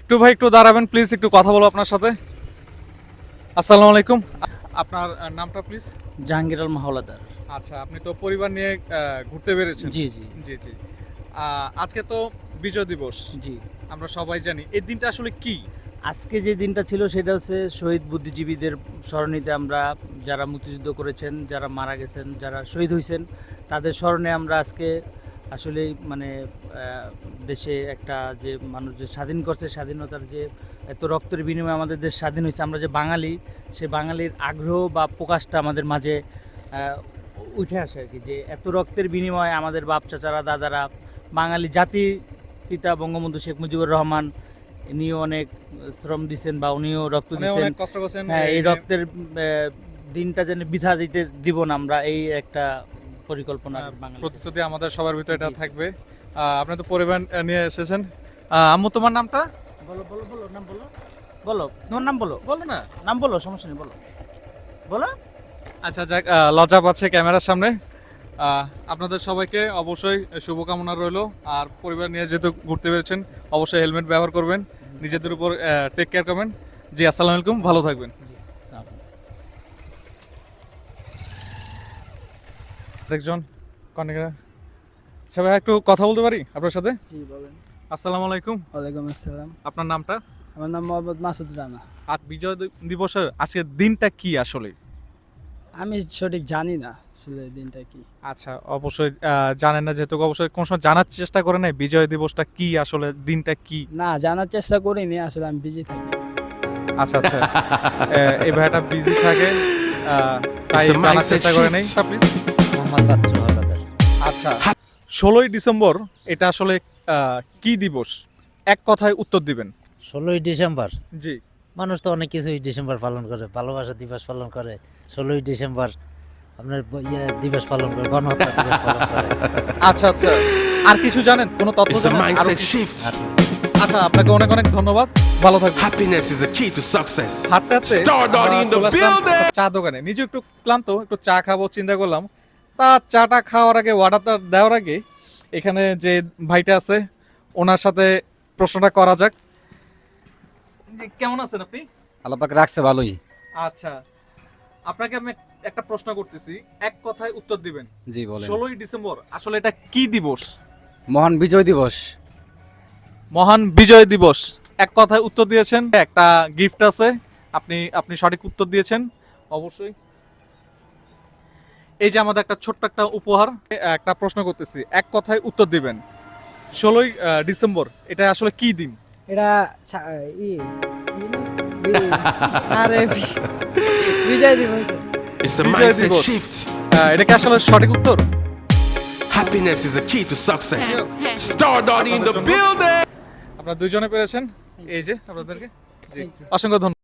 একটু ভাই একটু দাঁড়াবেন প্লিজ একটু কথা বলো আপনার সাথে। আসসালামু আলাইকুম। আপনার নামটা প্লিজ জাহাঙ্গীর আল মাহলাদার আচ্ছা আপনি তো পরিবার নিয়ে ঘুরতে বেরিয়েছেন। জি জি। জি জি। আজকে তো বিজয় দিবস। জি। আমরা সবাই জানি। এই দিনটা আসলে কি? আজকে যে দিনটা ছিল সেটা হচ্ছে শহীদ বুদ্ধিজীবীদের স্মরণীতে আমরা যারা মুক্তিযুদ্ধ করেছেন যারা মারা গেছেন যারা শহীদ হয়েছেন তাদের স্মরণে আমরা আজকে আসলে মানে দেশে একটা যে মানুষ যে স্বাধীন করছে স্বাধীনতার যে এত রক্তের বিনিময়ে আমাদের দেশ স্বাধীন হয়েছে আমরা যে বাঙালি সে বাঙালির আগ্রহ বা প্রকাশটা আমাদের মাঝে উঠে আসে আর কি যে এত রক্তের বিনিময়ে আমাদের বাপ চাচারা দাদারা বাঙালি জাতি পিতা বঙ্গবন্ধু শেখ মুজিবুর রহমান ইনিও অনেক শ্রম দিচ্ছেন বা উনিও রক্ত দিচ্ছেন হ্যাঁ এই এই- রক্তের দিনটা যেন বৃথা দিতে দিব না আমরা এই একটা পরিকল্পনা প্রতিশ্রুতি আমাদের সবার ভিতরে এটা। থাকবে। আপনি তো পরিবার নিয়ে এসেছেন। আম্মু তোমার নামটা? বলো বলো বলো নাম বলো। বলো তোমার নাম বলো। বলো না। নাম বলো সমস্যা নেই বলো। বলো। আচ্ছা যাক লজ্জা পাচ্ছে ক্যামেরার সামনে। আপনাদের সবাইকে অবশ্যই শুভকামনা রইল। আর পরিবার নিয়ে যেহেতু ঘুরতে পেরেছেন অবশ্যই হেলমেট ব্যবহার করবেন। নিজেদের উপর টেক কেয়ার করবেন। জি আসসালামু আলাইকুম ভালো থাকবেন। জি আরেকজন কনেকা। আচ্ছা ভাই একটু কথা বলতে পারি আপনার সাথে? জি বলেন। আসসালামু আলাইকুম। ওয়ালাইকুম আসসালাম। আপনার নামটা? আমার নাম মোহাম্মদ মাসুদ রানা। আর বিজয় দিবসের আজকের দিনটা কি আসলে? আমি সঠিক জানি না আসলে দিনটা কি। আচ্ছা অবশ্যই জানেন না যেহেতু অবশ্যই কোন সময় জানার চেষ্টা করে নাই বিজয় দিবসটা কি আসলে দিনটা কি? না জানার চেষ্টা করিনি আসলে আমি বিজি থাকি। আচ্ছা আচ্ছা। এই ভাইটা বিজি থাকে তাই জানার চেষ্টা করে নেই. মোহাম্মদ বাচ্চু আচ্ছা ষোলোই ডিসেম্বর এটা আসলে কি দিবস? এক কথায় উত্তর দিবেন। ষোলোই ডিসেম্বর? জি। মানুষ তো অনেক কিছুই ডিসেম্বর পালন করে ভালোবাসা দিবস পালন করে। ষোলোই ডিসেম্বর আপনার ইয়ে দিবস পালন করে গণহত্যা দিবস পালন করে। আচ্ছা আচ্ছা। আর কিছু জানেন? কোনো তথ্য জানেন. আচ্ছা আপনাকে অনেক অনেক ধন্যবাদ। ভালো থাকবেন। Happiness is the key to success. হাঁটতে হাঁটতে চা দোকানে। নিজে একটু ক্লান্ত একটু চা খাব চিন্তা করলাম। তা চাটা খাওয়ার আগে অর্ডারটা দেওয়ার আগে এখানে যে ভাইটা আছে ওনার সাথে প্রশ্নটা করা যাক। কেমন আছেন আপনি? আল্লাপাক রাখছে ভালোই। আচ্ছা আপনাকে আমি একটা প্রশ্ন করতেছি। এক কথায় উত্তর দিবেন। জি বলেন। ষোলোই ডিসেম্বর আসলে এটা কি দিবস? মহান বিজয় দিবস। মহান বিজয় দিবস। এক কথায় উত্তর দিয়েছেন একটা গিফট আছে। আপনি আপনি সঠিক উত্তর দিয়েছেন। অবশ্যই। এই যে আমাদের একটা ছোট্ট একটা উপহার একটা প্রশ্ন করতেছি। এক কথায় উত্তর দিবেন। ষোলোই ডিসেম্বর এটা আসলে কি দিন? এটা বিজয় দিবস। এটা কি আসলে সঠিক উত্তর? Happiness is the key to success. Star Daddy in the building! আপনারা দুইজনে পেরেছেন। এই যে আপনাদেরকে. অসংখ্য ধন্যবাদ।